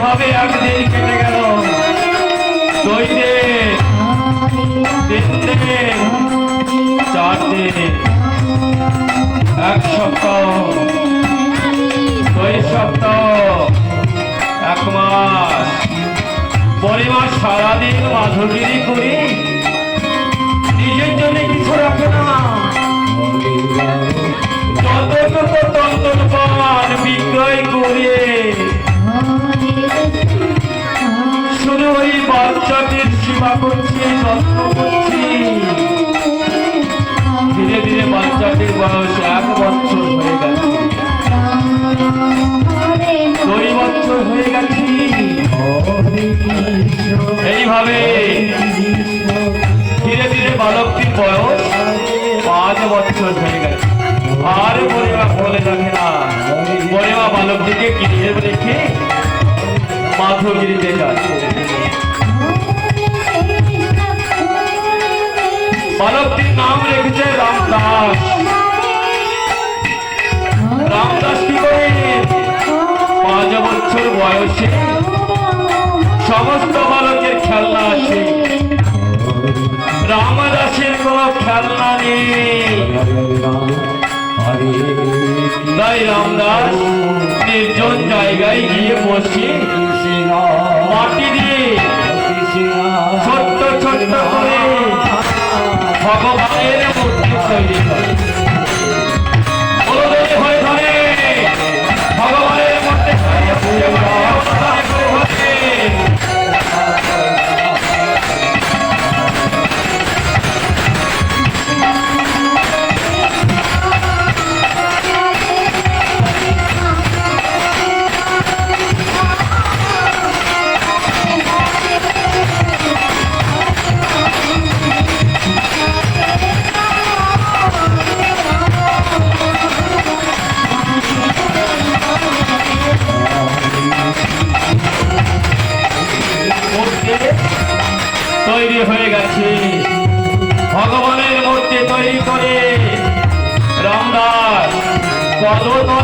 এইভাবে একদিন কেটে গেল? দুই চার দিন এক সপ্তাহ, দুই সপ্তাহ, এক মাস। পরিবার সারাদিন মাধুগিরি করি। নিজের জন্য কিছু রাখে না। যতটুকু তন্তন পান বিক্রয় করে বাচ্চাদের সেবা করছি যত্ন করছি। রামদাস। রামদাস কি করে পাঁচ বছর বয়সে। সমস্ত বালকের খেলনা আছে। রামদাসের কোনো খেলনা নেই। তাই রামদাস নির্জন জায়গায় গিয়ে বসে মাটি দিয়ে ছোট্ট ছোট্ট করে ভগবানের মূর্তি তৈরি করে হয়ে গেছে। ভগবানের মূর্তি তৈরি করে রামদাস পদতলে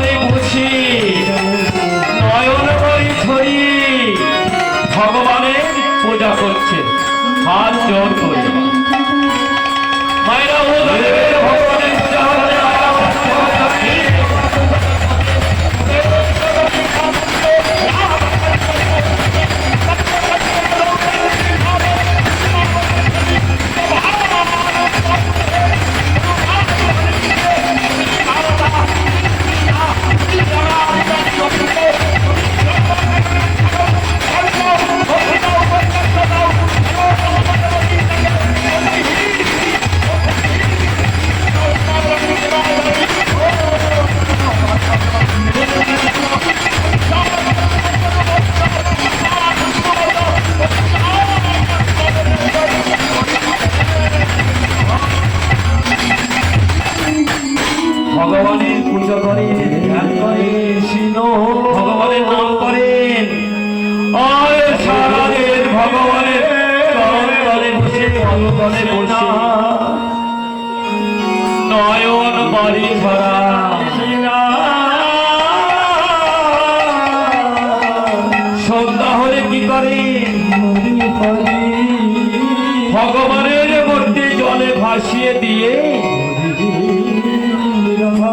ভাসিয়ে দিয়ে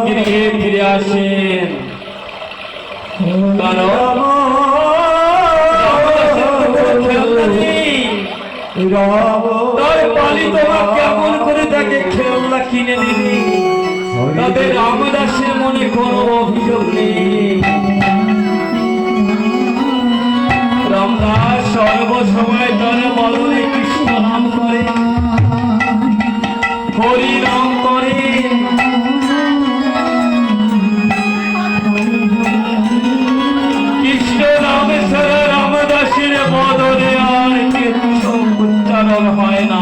গৃহে ফিরে আসেন। তার তাকে খেলনা মনে অভিযোগ রামদাস সর্বসময় তারা বলনে কৃষ্ণ কৃষ্ণ ছাড়া রামদাসের বদলে আর উচ্চারণ হয় না।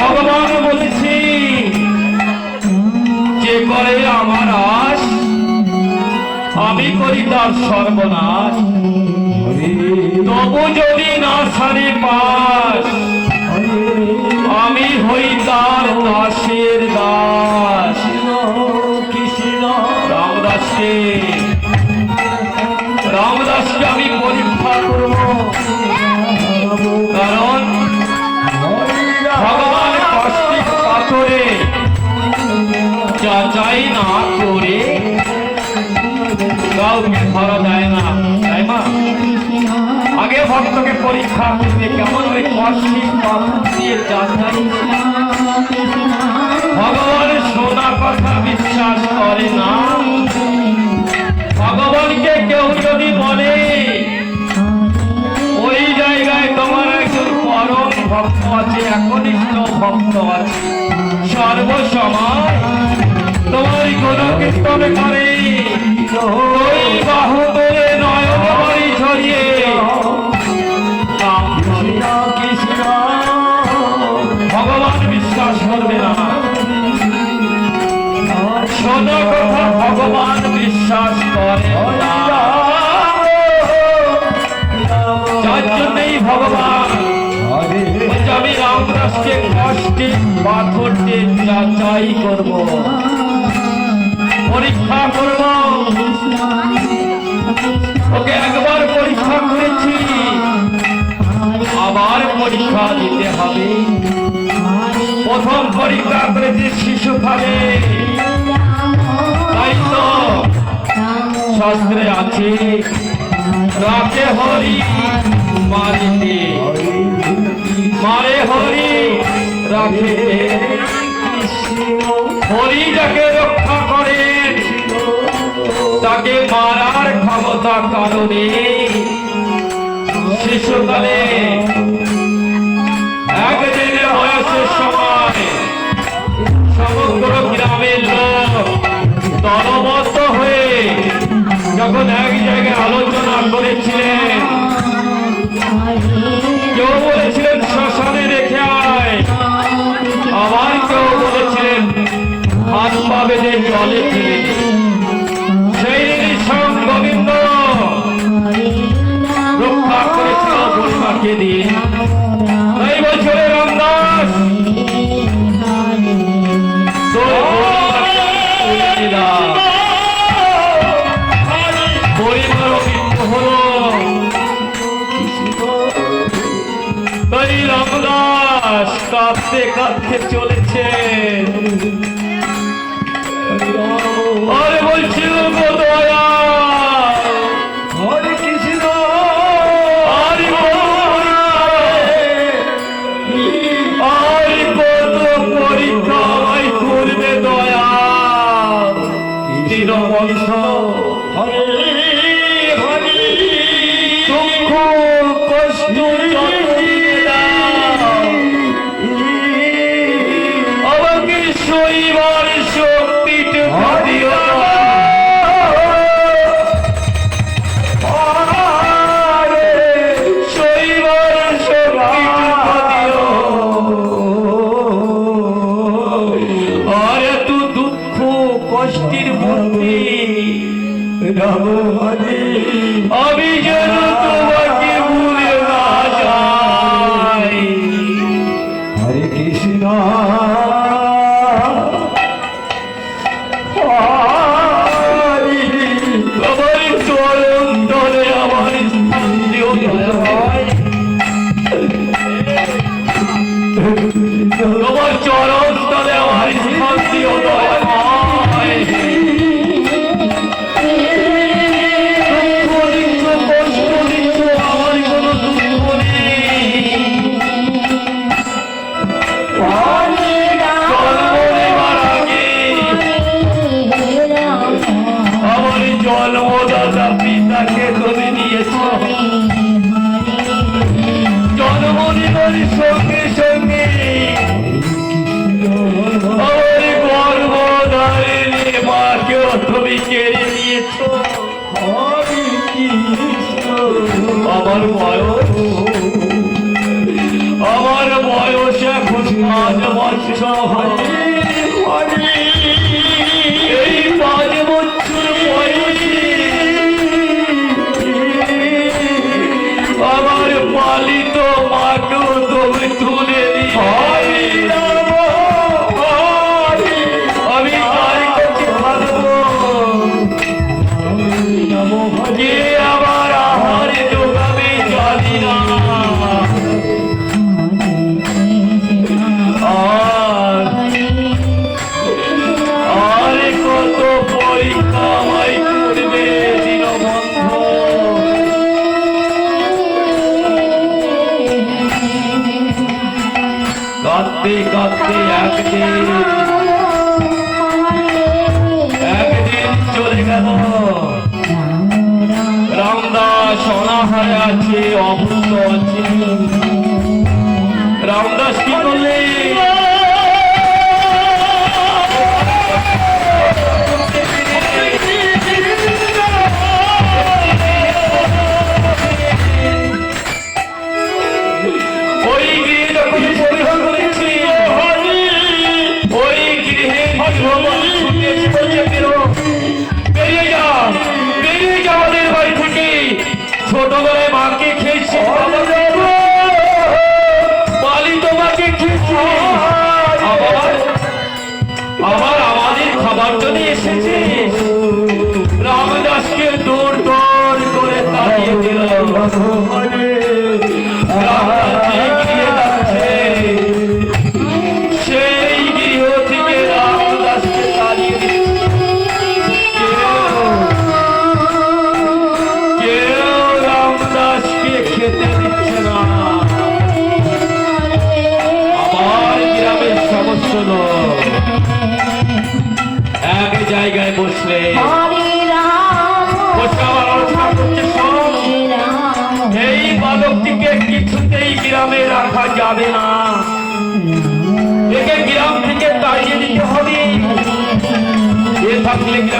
ভগবান বলেছি, যে করে আমি করি তার সর্বনাশ। তবু যদি না সারি পাস কেমন ওই পাথর দিয়ে যাচাই ভগবান শোনা কথা বিশ্বাস করে না। ভগবানকে কেউ যদি বলে, ওই জায়গায় তোমার একজন পরম ভক্ত আছে, একনিষ্ঠ ভক্ত আছে। সর্বসময় তোমার গুণ কীর্তন করে বাহু বিশ্বাস করে যার জন্যই ভগবান পরীক্ষা করব ওকে একবার পরীক্ষা করেছি আবার পরীক্ষা দিতে হবে প্রথম পরীক্ষা করেছি শিশু খাবে তাই তো শাস্ত্রে আছে, রাখে হরি মারিতে মারে হরি, রাখে হরি যাকে রক্ষা করে, তাকে মারার ক্ষমতা কারণে শিশুকালে একদিনে বয়সের সময় সমগ্র গ্রামের লোক দলবদ্ধ হয়ে যখন এক জায়গায় আলোচনা করেছিলেন। কেউ বলেছিলেন, শ্মশানে রেখে আয়। আবার কেউ বলেছিলেন, হাত পা বেঁধে জলে কাঁদতে চলেছে। আরে বলছিল দয়া শৈবার শক্তিটুকু তুমি কেড়ে নিয়েছ? হরে কৃষ্ণ। আমার বয়স। আমার বয়স এখন পাঁচ বছর। এই যেতে একদিন। একদিন চলে গেল। রামদাস অনাহারে আছে অভূত আছে। রামদাস কি করলে?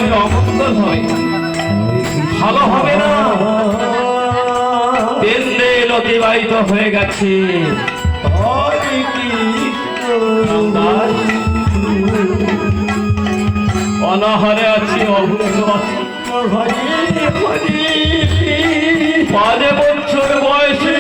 থাকলে অমঙ্গল হয়। ভালো হবে না। দিন অতিবাহিত হয়ে গেছে। অনাহারে আছি আছি। পাঁচ বছর বয়সের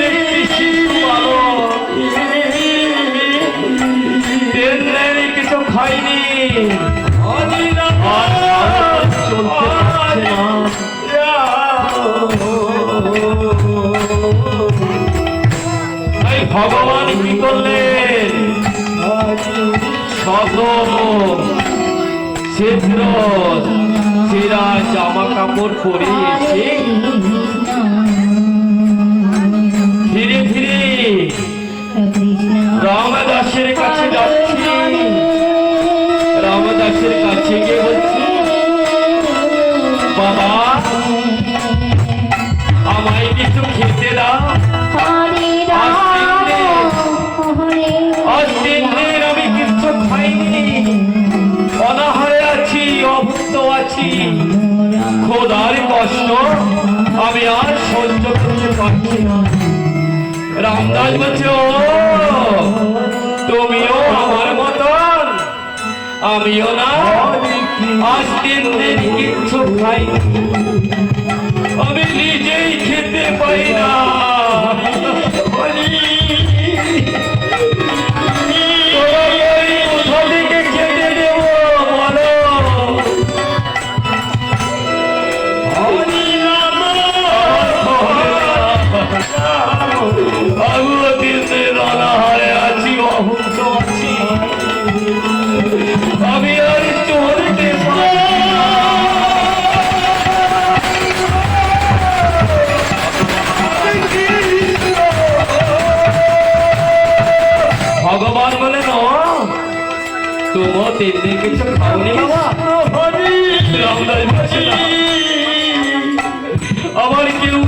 ভগবান কি করলেন চেরা জামা কাপড় পরে এসে ধীরে ধীরে রামদাসের কাছে যাচ্ছি। রামদাসের কাছে গিয়ে বলছি, বাবা আমি আর সহ্য করতে পারছি না। রামদাস বলছে, ও, তুমিও আমার মতন। আমিও না, আজ তিন দিন কিচ্ছু খাই। আমি নিজেই খেতে পাই না। তুমো তিন দিন কিছু খাওনি রামদাস বলছে না। আমার কেউ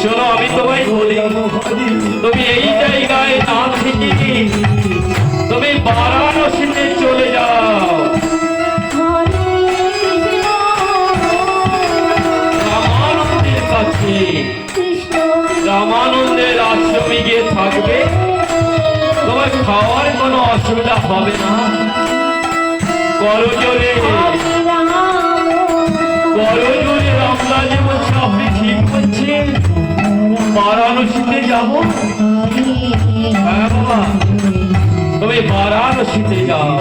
শোনো আমি তোমায় বলি তুমি এই জায়গায় না থেকে তুমি বারাণসীতে গিয়ে থাকবে। তোমার খাওয়ার কোনো অসুবিধা হবে না। করজোরে করজোরে রামলাজে বলছে আপনি ঠিক বলছেন বারাণসীতে যাব। হ্যাঁ বাবা। তুমি বারাণসীতে যাও।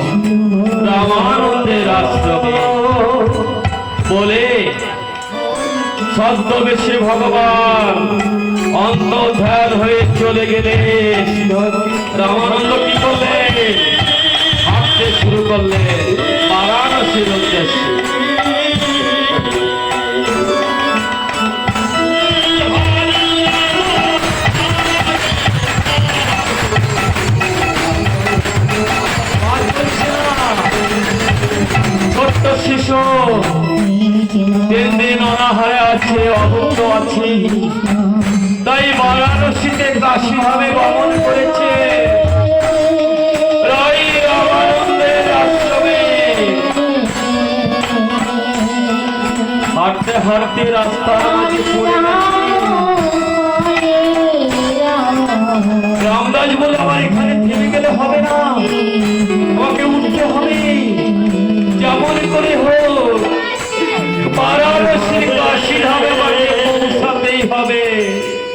রামানন্দের আশ্রমে। বলে ছদ্মবেশে ভগবান অন্তর্ধান হয়ে চলে গেলে রামানন্দ কি করলে হাঁটতে শুরু করলে বারাণসীর উদ্দেশ্যে। হাঁটতে রাস্তা রামদাস বলে, আমার এখানে থেমে গেলে হবে না। ওকে উঠতে হবে। যেমন করে হোক, বারাণসীর কাশী হবে মানে পৌঁছাতেই হবে।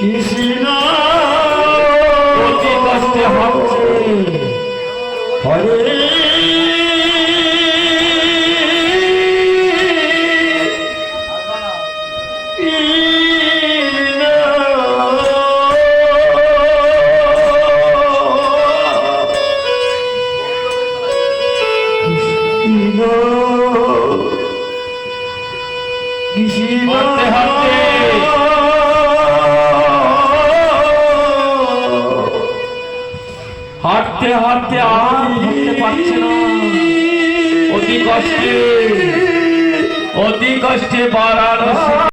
কৃষ্ণ কষ্টে বারাণসী।